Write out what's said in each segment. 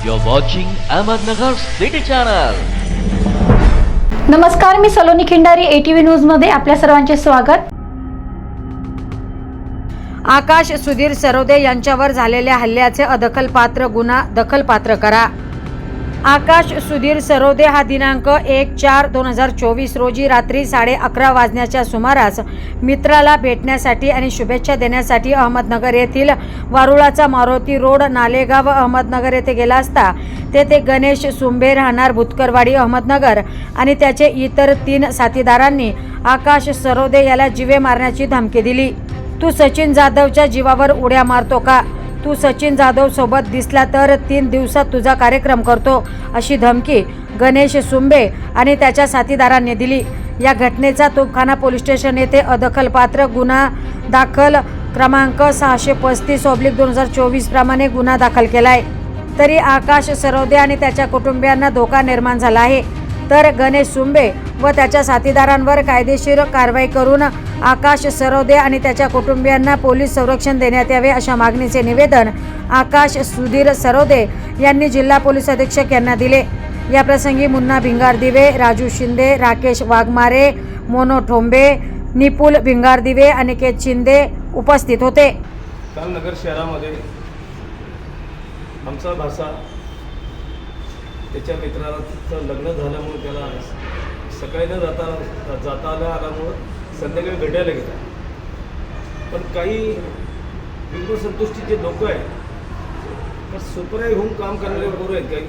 You're watching Ahmednagar City Channel. नमस्कार मी Saloni Khindari ATV न्यूजमध्ये आपल्या सर्वांचे स्वागत आकाश सुधीर सरोदे यांच्यावर झालेल्या हल्ल्याचे अदखलपात्र गुन्हा दखलपात्र करा आकाश सुधीर सरोदे हा दिनांक एक चार दोन हजार चोवीस रोजी रात्री साडे अकरा वाजण्याच्या सुमारास मित्राला भेटण्यासाठी आणि शुभेच्छा देण्यासाठी अहमदनगर येथील वारुळाचा मारुती रोड नालेगाव अहमदनगर येथे गेला असता तेथे गणेश सुंबे राहणार भुतकरवाडी अहमदनगर आणि त्याचे इतर तीन साथीदारांनी आकाश सरोदे याला जिवे मारण्याची धमकी दिली. तू सचिन जाधवच्या जीवावर उड्या मारतो का? तू सचिन जाधव सोबत दिसला तर तीन दिवसात तुझा कार्यक्रम करतो अशी धमकी गणेश सुंबे आणि त्याच्या साथीदारांनी दिली. या घटनेचा तोफखाना पोलीस स्टेशन येथे अदखलपात्र गुन्हा दाखल क्रमांक सहाशे पस्तीस ऑब्लिक दोन हजार चोवीस प्रमाणे गुन्हा दाखल केलाय. तरी आकाश सरोदे आणि त्याच्या कुटुंबियांना धोका निर्माण झाला आहे. तर गणेश सुंबे व त्याच्या साथीदारांवर कायदेशीर कारवाई करून आकाश सरोदे आणि त्याच्या कुटुंबियांना पोलीस संरक्षण देण्यात यावे अशा मागणीचे निवेदन आकाश सुधीर सरोदे यांनी जिल्हा पोलीस अधीक्षक यांना दिले. या प्रसंगी मुन्ना भिंगारदिवे राजू शिंदे राकेश वाघमारे मोनो ठोंबे निपुल भिंगारदिवे अनिकेत शिंदे उपस्थित होते. काल नगर शहरामध्ये आमचा भासा त्याच्या मित्राचं लग्न झाल्यामुळे त्याला सकाळी न जाता जाता आल्यामुळं संध्याकाळी भेटायला गेला. पण काही बिंदू संतुष्टीचे लोक आहेत तर सुपऱ्या होऊन काम करणारे पोरं आहेत काही.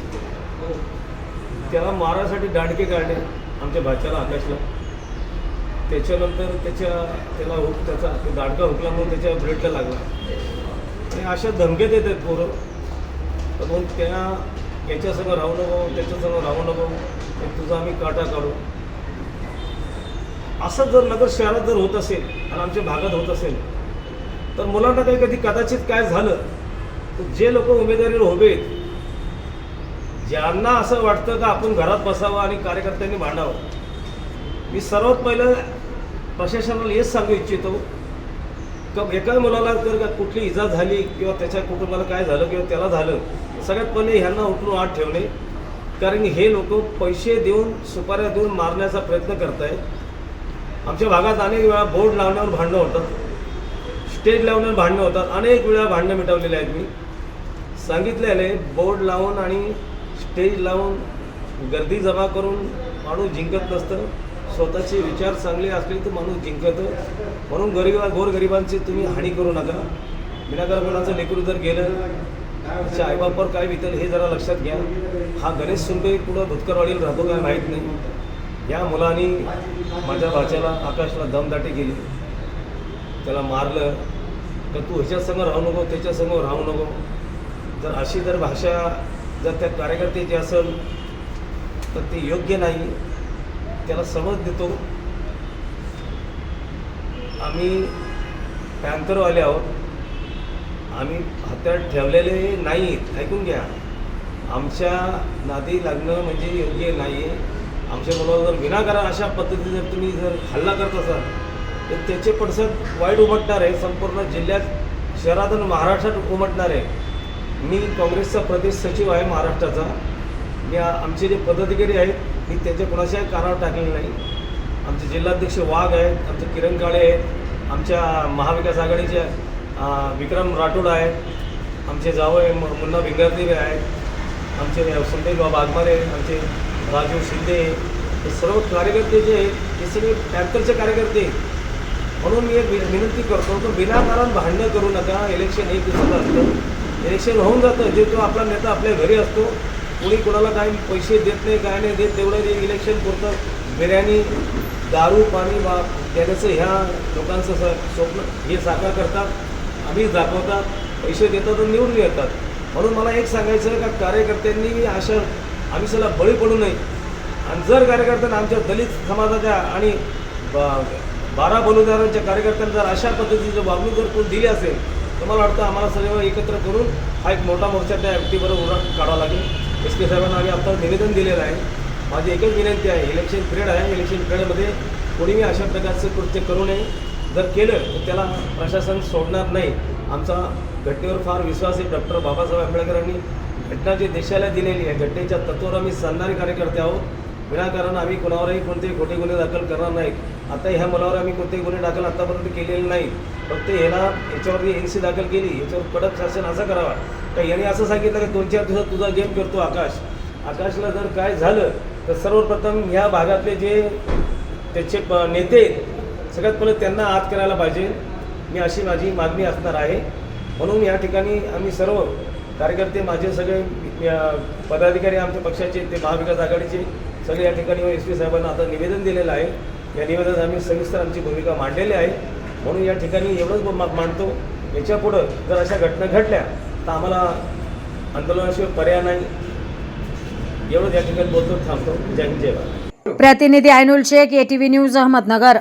त्याला मारासाठी दांडके काढले आमच्या भाच्याला आकाशला. त्याच्यानंतर त्याच्या त्याला हुक त्याचा ते दाडका हुकला हुकल्यामुळे त्याच्या ब्रेडला लागला. आणि अशा धमक्या येत आहेत पोरं. तर त्या याच्यासंग राहू नको त्याच्यासंग राहू नको. तुझा आम्ही काटा काढू. असं जर नगर शहरात जर होत असेल आणि आमच्या भागात होत असेल तर मुलांना काही कधी कदाचित काय झालं तर जे लोक उमेदवारीवर उभे आहेत ज्यांना असं वाटतं का आपण घरात बसावं आणि कार्यकर्त्यांनी भांडावं मी सर्वात पहिलं प्रशासनाला हेच सांगू इच्छितो का एका मुलाला जर का कुठली इजा झाली किंवा त्याच्या कुटुंबाला काय झालं किंवा त्याला झालं सगळ्यात पहिले ह्यांना उठून आत ठेवणे कारण हे लोक पैसे देऊन सुपाऱ्या देऊन मारण्याचा प्रयत्न करत आहेत आमच्या भागात अनेक वेळा बोर्ड लावण्यावर भांडणं होतात. स्टेज लावण्यावर भांडणं होतात. अनेक वेळा भांडणं मिटवलेले आहेत मी. सांगितलेले बोर्ड लावून आणि स्टेज लावून गर्दी जमा करून माणूस जिंकत नसतं. स्वतःचे विचार चांगले असले तर माणूस जिंकत. म्हणून गरीब गोरगरिबांची तुम्ही हानी करू नका. विनाकार कोणाचं लेकरू जर गेलं त्याच्या आईबापावर काय वितेल हे जरा लक्षात घ्या. हा गणेश सुंबे पुढं भुतकरवाडीला राहतो काय माहीत नाही. या मुलाने माझ्या भाच्याला आकाशला दमदाटी केली. त्याला मारलं. तर तू ह्याच्यासमोर राहू नको त्याच्यासमोर राहू नको. जर अशी जर भाषा जर त्या कार्यकर्त्याची असेल तर ते योग्य नाही. त्याला समज देतो. आम्ही पॅन्थरवाले आहोत. आम्ही हात्यात ठेवलेले नाहीत. ऐकून घ्या. आमच्या नादी लागणं म्हणजे योग्य नाही आहे आमच्या मुलाला जर विनाकारण अशा पद्धतीने जर तुम्ही जर हल्ला करत असाल तर त्याचे पडसाद वाईट उमटणार आहे. संपूर्ण जिल्ह्यात शहरात आणि महाराष्ट्रात उमटणार आहे. मी काँग्रेसचा प्रदेश सचिव आहे महाराष्ट्राचा. मी आमचे जे पदाधिकारी आहेत मी त्यांच्या कोणाच्याही कानावर टाकलेलं नाही. आमचे जिल्हाध्यक्ष वाघ आहेत आमचे किरण काळे आहेत आमच्या महाविकास आघाडीचे विक्रम राठोड आहेत आमचे जावळे म- मुन्ना भिंगारदेवे आहेत आमचे संदेश बाबा आमचे राजू शिंदे हे सर्व कार्यकर्ते जे आहेत हे सगळे पॅन्थरचे कार्यकर्ते म्हणून मी एक विनंती करतो की विनाकारण भांडणं करू नका इलेक्शन एक दिवसाचं असतं. इलेक्शन होऊन जातं जे तो आपला नेता आपल्या घरी असतो कोणी कोणाला काही पैसे देत नाही काय नाही देत तेवढं ते इलेक्शन पुरतं. बिर्याणी दारू पाणी बा देण्याचं ह्या लोकांचं स- स्वप्न हे साकार करतात आम्ही दाखवतात पैसे देतात आणि निवडून येतात. म्हणून मला एक सांगायचं का कार्यकर्त्यांनी अशा आम्ही आमिषाला बळी पडू नये. आणि जर कार्यकर्त्यांना आमच्या दलित समाजाच्या आणि बारा बलुदारांच्या कार्यकर्त्यांना जर अशा पद्धतीचं वागणूक जर कोण दिली असेल तर मला वाटतं आम्हाला सर्व एकत्र करून हा एक मोठा मोर्चा त्या व्यक्तीबरोबर उरा काढावा लागेल. एस पी साहेबांना आम्ही आत्ता निवेदन दिलेलं आहे. माझी एकच विनंती आहे इलेक्शन पिरियड आहे. इलेक्शन पिरियडमध्ये कोणीही अशा प्रकारचं कृत्य करू नये. जर केलं तर त्याला प्रशासन सोडणार नाही. आमचा घटनेवर फार विश्वास आहे डॉक्टर बाबासाहेब आंबेडकरांनी. घटना जी देशाला दिलेली आहे घटनेच्या तत्वावर आम्ही सांगणारे कार्यकर्ते आहोत. विनाकारण आम्ही कोणावरही कोणतेही खोटे गुन्हे दाखल करणार नाहीत. आता ह्या मुलावर आम्ही कोणतेही गुन्हे दाखल आतापर्यंत केलेले नाहीत. फक्त ह्याला याच्यावरती एन सी दाखल केली याच्यावर कडक शासन असं करावा. का याने असं सांगितलं की दोन चार दिवसात तुझा गेम करतो आकाश. आकाशला जर काय झालं तर सर्वप्रथम ह्या भागातले जे त्याचे प- नेते सगळ्यात पहिले त्यांना आत करायला पाहिजे. मी अशी माझी मागणी असणार आहे. म्हणून या ठिकाणी आम्ही सर्व कार्यकर्ते माझे सगळे पदाधिकारी आमच्या पक्षाचे ते महाविकास आघाडीचे सगळे या ठिकाणी एस पी साहेबांना आता निवेदन दिलेलं आहे. या निवेदनात आम्ही सविस्तर आमची भूमिका मांडलेली आहे. म्हणून या ठिकाणी एवढंच मांडतो. याच्या पुढं जर अशा घटना घडल्या तर आम्हाला आंदोलनाशिवाय पर्याय नाही. एवढंच या ठिकाणी बोलतो थांबतो. जय हिंद जय भारत. प्रतिनिधी ऐनुल शेख एटीव्ही न्यूज अहमदनगर.